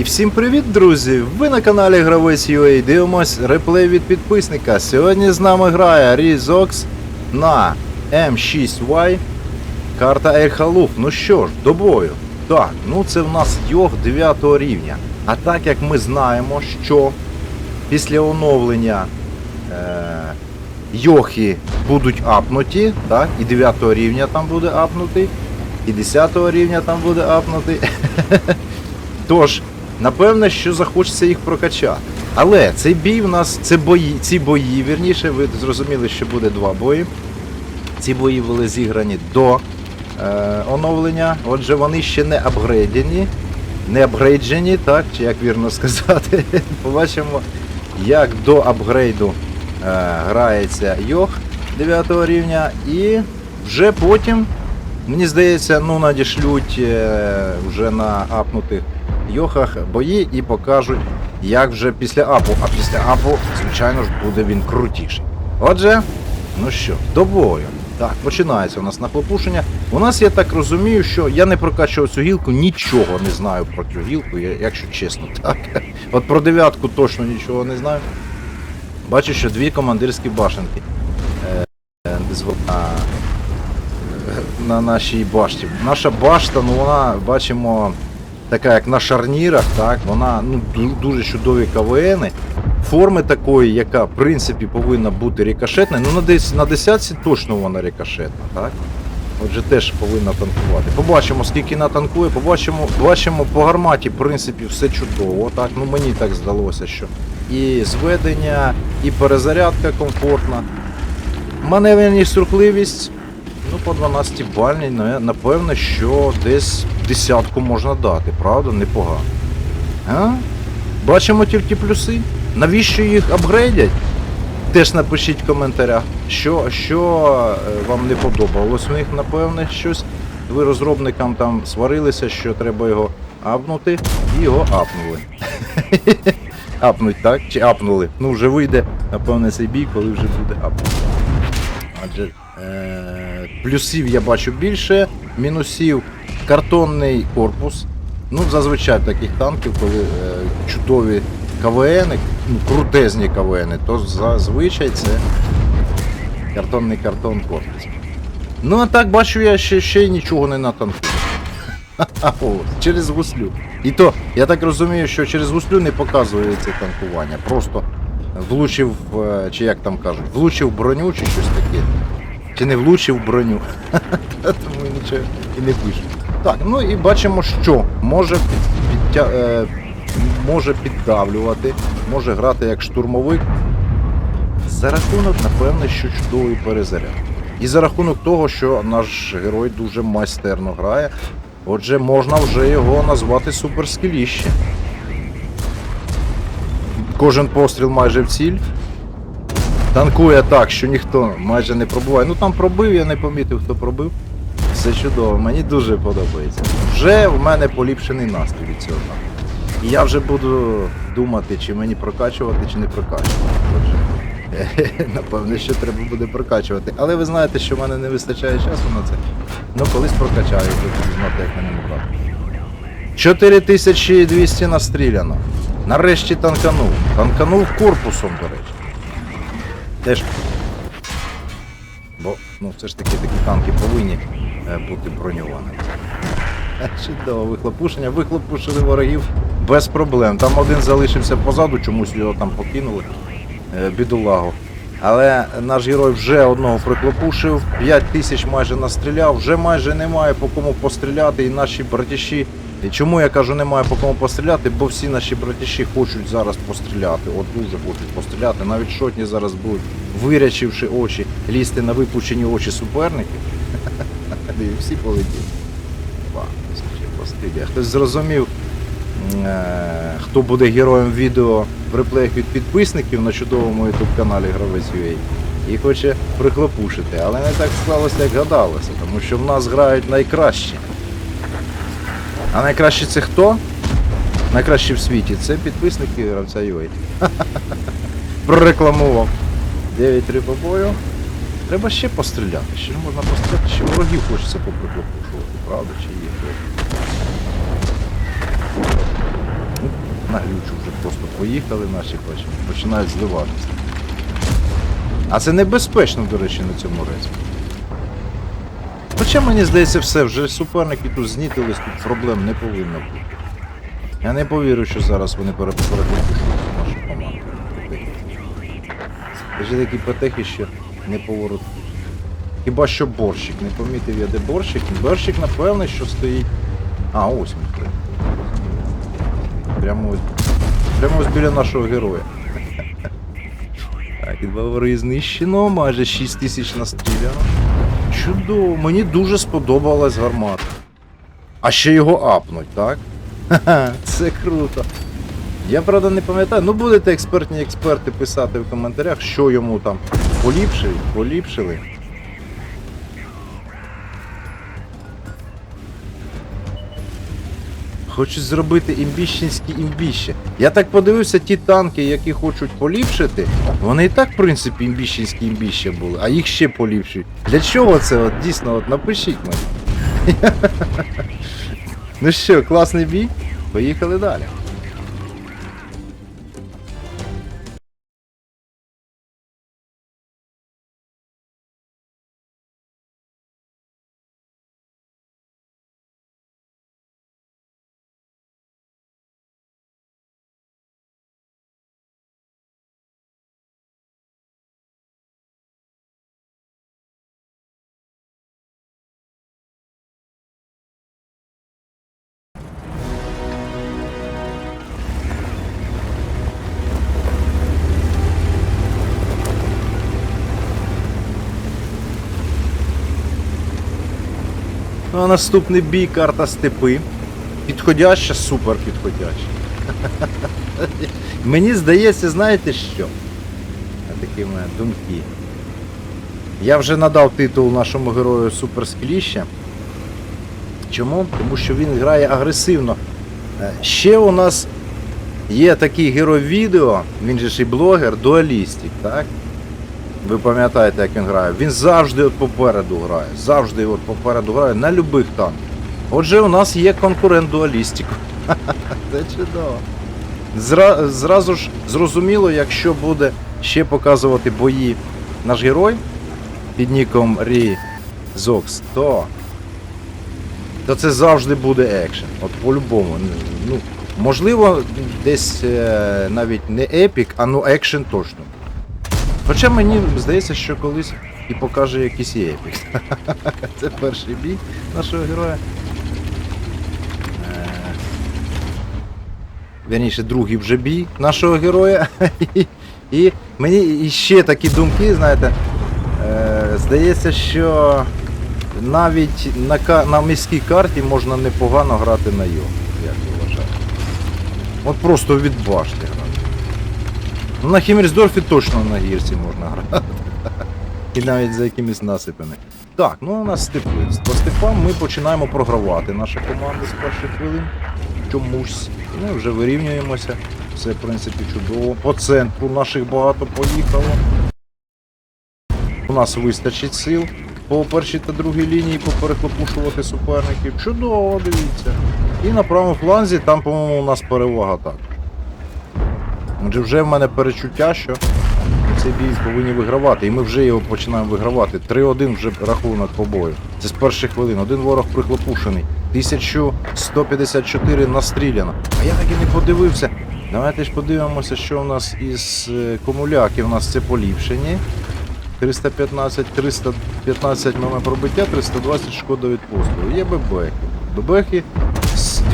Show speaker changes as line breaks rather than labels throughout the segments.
І всім привіт, друзі! Ви на каналі Гравець UA дивимось реплей від підписника. Сьогодні з нами грає Різокс на М6Y. Карта Ельхалуф. Ну що ж, до бою. Так, ну це в нас Йох 9 рівня. А так як ми знаємо, що після оновлення е, Йохи будуть апнуті, так, і 9 рівня там буде апнутий, і 10 рівня там буде апнутий. Тож, напевне, що захочеться їх прокачати. Але цей бій в нас, це бої, ці бої, вірніше, ви зрозуміли, що буде два бої. Ці бої були зіграні до е, оновлення. Отже, вони ще не апгрейдені, не апгрейджені, так, чи як вірно сказати. Побачимо, як до апгрейду е, грається Йох 9 рівня, і вже потім, мені здається, ну надішлють е, вже на апнутих йохах бої і покажуть, як вже після апу. А після апу, звичайно ж, буде він крутіший. Отже, ну що, до бою. Так, починається у нас нахлопушення. У нас, я так розумію, що я не прокачував цю гілку, нічого не знаю про цю гілку, якщо чесно. Так. От про дев'ятку точно нічого не знаю. Бачу, що дві командирські башенки. Е, е, на нашій башті. Наша башта, ну вона, бачимо, така як на шарнірах, так, вона ну, дуже чудові КВНи. Форми такої, яка в принципі повинна бути рикошетною, ну на десь на десятці точно вона рикошетна, так? Отже, теж повинна танкувати. Побачимо, скільки натанкує, побачимо, бачимо по гарматі, в принципі, все чудово. Так, ну мені так здалося, що і зведення, і перезарядка комфортна. Маневреність, рухливість, ну по 12 бальній, напевно, що десь десятку можна дати, правда? Непогано. А? Бачимо тільки плюси. Навіщо їх апгрейдять? Теж напишіть в коментарях, що, що е, вам не подобалось у них, напевне, щось. Ви розробникам там сварилися, що треба його апнути, і його апнули. Апнуть, так? Чи апнули? Ну, вже вийде, напевне, цей бій, коли вже буде апнути. Адже е, плюсів я бачу більше, мінусів картонний корпус. Ну, зазвичай таких танків, коли е, чудові КВН, ну, крутезні КВН, то зазвичай це картонний картон корпус. Ну, а так бачу я ще, ще нічого не натанкую. Через гуслю. І то, я так розумію, що через гуслю не показується танкування. Просто влучив, е, чи як там кажуть, влучив броню чи щось таке. Чи не влучив броню. Тому нічого і не пишу. Так, ну і бачимо, що може підтя, е, може піддавлювати, може грати як штурмовик. За рахунок, напевне, що чудовий перезаряд. І за рахунок того, що наш герой дуже майстерно грає, отже, можна вже його назвати суперскіліще. Кожен постріл майже в ціль. Танкує так, що ніхто майже не пробуває. Ну там пробив, я не помітив, хто пробив. Все чудово, мені дуже подобається. Вже в мене поліпшений настрій від цього. І я вже буду думати, чи мені прокачувати, чи не прокачувати. Напевне, що треба буде прокачувати. Але ви знаєте, що в мене не вистачає часу на це. Ну, колись прокачаю, ви тоді знати, як ньому грати. 4200 настріляно. Нарешті танканув. Танканув корпусом, до речі. Теж. Бо, ну, все ж таки такі танки повинні е, бути броньованими. Чудово, вихлопушення. Вихлопушили ворогів без проблем. Там один залишився позаду, чомусь його там покинули. е, Бідолагу. Але наш герой вже одного приклопушив, 5 тисяч майже настріляв, вже майже немає по кому постріляти, і наші братіші. І чому я кажу немає по кому постріляти? Бо всі наші братіші хочуть зараз постріляти. От дуже хочуть постріляти. Навіть шотні зараз будуть, вирячивши очі, лізти на випучені очі суперників. Всі полетіли. Хтось зрозумів, е, хто буде героєм відео в реплеях від підписників на чудовому youtube каналі Гравець UA і хоче прихлопушити. Але не так склалося, як гадалося, тому що в нас грають найкращі. А найкраще це хто? Найкращі в світі це підписники гравця UA. Прорекламував. 9-3 по бою. Треба ще постріляти. Ще можна постріляти, ще ворогів хочеться поприклопушувати, правда чи є? поїхали наші бачимо, починають зливатися. А це небезпечно, до речі, на цьому рейсі. Хоча мені здається, все, вже суперники тут знітились, тут проблем не повинно бути. Я не повірю, що зараз вони перепочують нашу команду. Скажи, такі петехи ще не поворот. Хіба що борщик, не помітив я де борщик. Борщик, напевне, що стоїть. А, ось він стоїть. Прямо ось, прямо ось біля нашого героя. Так, і два вороги знищено, майже 6 тисяч настріляно. Чудово, мені дуже сподобалась гармата. А ще його апнуть, так? Ха-ха, це круто. Я правда не пам'ятаю, ну будете експертні експерти писати в коментарях, що йому там поліпшили, поліпшили. Хочуть зробити імбіщенські імбіще. Я так подивився, ті танки, які хочуть поліпшити, вони і так, в принципі, імбіщенські імбіще були, а їх ще поліпшують. Для чого це? От дійсно, от напишіть мені. Ну що, класний бій? Поїхали далі. Ну, а наступний бій карта степи. Підходяща, супер підходяща. Мені здається, знаєте що? Такі в мене думки. Я вже надав титул нашому герою Суперскіліще. Чому? Тому що він грає агресивно. Е, Ще у нас є такий герой відео, він же ж і блогер, дуалістик, так? Ви пам'ятаєте, як він грає. Він завжди от попереду грає. Завжди от попереду грає на любих танках. Отже, у нас є конкурент дуалістику. Це чудово. Зра, зразу ж зрозуміло, якщо буде ще показувати бої наш герой під ніком Рі Зокс, то, то це завжди буде екшен. От по-любому. Ну, можливо, десь е, навіть не епік, а ну екшен точно. Хоча мені здається, що колись і покаже якийсь епік. Це перший бій нашого героя. Е, Вірніше, другий вже бій нашого героя. І, мені іще такі думки, знаєте, е, здається, що навіть на, на міській карті можна непогано грати на його, як ви вважаєте. От просто від башти на Хіммельсдорфі точно на гірці можна грати. І навіть за якимись насипами. Так, ну у нас степи. По степам ми починаємо програвати наша команда з перших хвилин. Чомусь. Ми вже вирівнюємося. Все, в принципі, чудово. По центру наших багато поїхало. У нас вистачить сил по першій та другій лінії поперехлопушувати суперників. Чудово, дивіться. І на правому фланзі там, по-моєму, у нас перевага так. Отже, вже в мене перечуття, що цей бій повинні вигравати, і ми вже його починаємо вигравати. 3-1 вже рахунок по бою. Це з перших хвилин. Один ворог прихлопушений. 1154 настріляно. А я так і не подивився. Давайте ж подивимося, що у нас із е, комуляків. У нас це поліпшені. 315, 315 мм пробиття, 320 шкода від пострілу. Є бебехи. Бебехи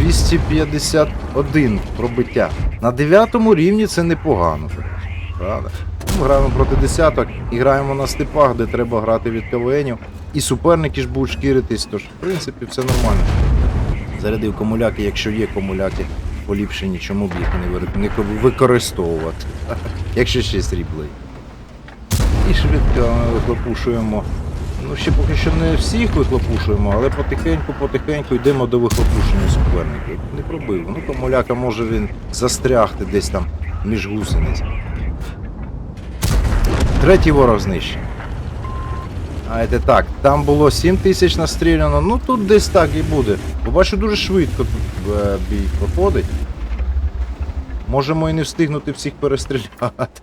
251 пробиття. На 9 рівні це непогано. Правда? Ми граємо проти десяток і граємо на степах, де треба грати від КВНів. І суперники ж будуть шкіритись, тож, в принципі, все нормально. Зарядив комуляки, якщо є комуляки поліпшені, чому б їх не використовувати, якщо ще срібло. є. І швидко ми вихлопушуємо. Ну, ще поки що не всіх вихлопушуємо, але потихеньку, потихеньку йдемо до вихлопушення суперників. Не пробив. Ну, то моляка може він застрягти десь там між гусениць. Третій ворог знищений. А так, там було 7 тисяч настріляно, ну тут десь так і буде. Бо бачу, дуже швидко тут е, бій проходить. Можемо і не встигнути всіх перестріляти.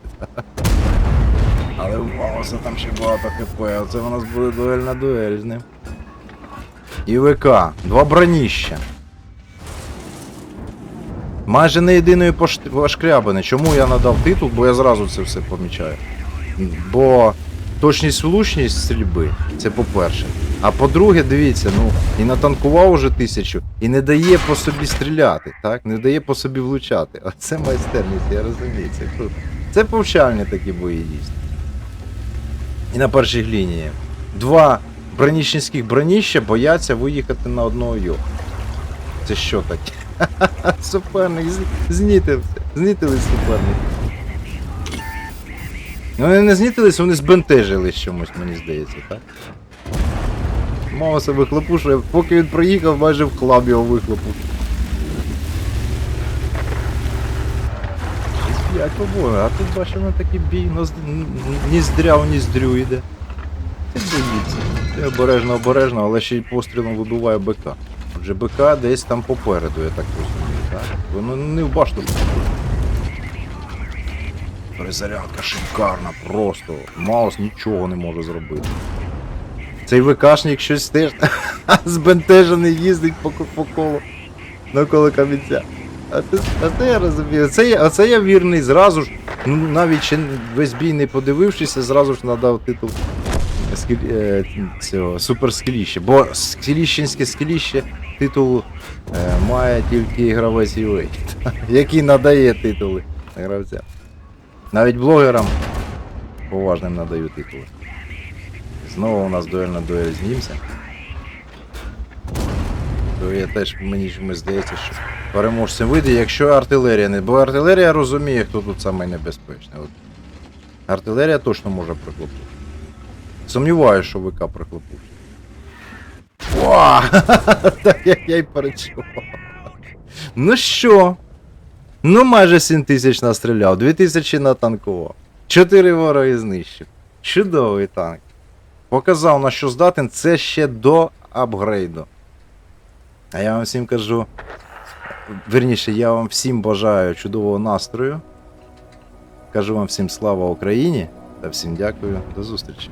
Але у Мауса там ще багато хп, оце у нас буде дуель на дуель з ним. І ВК, два броніща. Майже не єдиної пош- пошкрябини. Чому я надав титул, бо я зразу це все помічаю. Бо точність влучність стрільби, це по-перше. А по-друге, дивіться, ну, і натанкував уже тисячу, і не дає по собі стріляти, так? Не дає по собі влучати. А це майстерність, я розумію, це круто. Це повчальні такі бої дійсно. І на першій лінії. Два бронічницьких броніща бояться виїхати на одного його. Це що таке? Суперник з- знітився. Знітились суперник. Вони не знітились, вони збентежились чомусь, мені здається, так? Мало себе хлопушує, поки він проїхав, майже в хлам його вихлопув. П'ять побою, а тут бачимо такий бій, ну, ніздря в ніздрю йде. Ти боїться. Ти обережно, обережно, але ще й пострілом вибиває БК. Отже, БК десь там попереду, я так розумію, так? Воно не в башту. Перезарядка шикарна, просто. Маус нічого не може зробити. Цей ВКшник щось теж збентежений їздить по, по колу. Навколо камінця. А це, а це я розумію. Це я, оце я вірний, зразу ж, ну навіть ще весь бій не подивившися, зразу ж надав титул скіль, е, цього суперскіліще. Бо скіліщенське скіліще титул е, має тільки гравець UA, який надає титули гравцям. Навіть блогерам поважним надаю титули. Знову у нас дуельна дуель з німцем. То я теж мені чомусь здається, що переможцем вийде, якщо артилерія не. Бо артилерія розуміє, хто тут самий небезпечний. От. Артилерія точно може прихлопнути. Сумніваюся, що ВК прихлопнув. О! Так як я й перечував. Ну що? Ну майже 7 тисяч настріляв, 2 тисячі натанкував. 4 вороги знищив. Чудовий танк. Показав на що здатен, це ще до апгрейду. А я вам всім кажу. Верніше, я вам всім бажаю чудового настрою. Кажу вам всім слава Україні та всім дякую. До зустрічі.